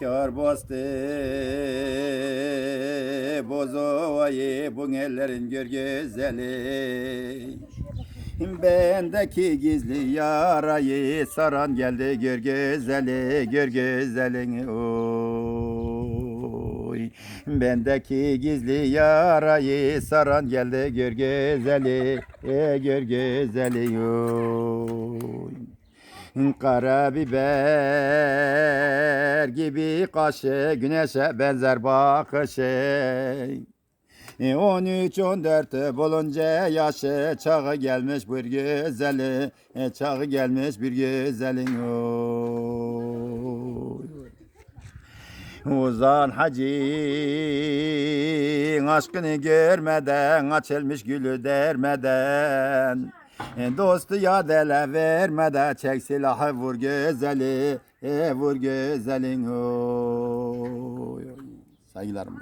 Kar bastı bozovayı bu ellerin gör güzeli. Bendeki gizli yarayı saran geldi gör güzeli gör güzelin oy. Bendeki gizli yarayı saran geldi gör güzeli e, gör güzeli oy Kara biber gibi kaşı güneşe benzer bakışı. 13-14 bulunca yaşı çağı gelmiş bir güzeli e, çağı gelmiş bir güzelin oy. Uzan hacı aşkını görmeden açılmış gülü dermeden e, Dostu ya dele vermeden çek silahı vur güzeli e, vur güzelin oy. Saygılarım.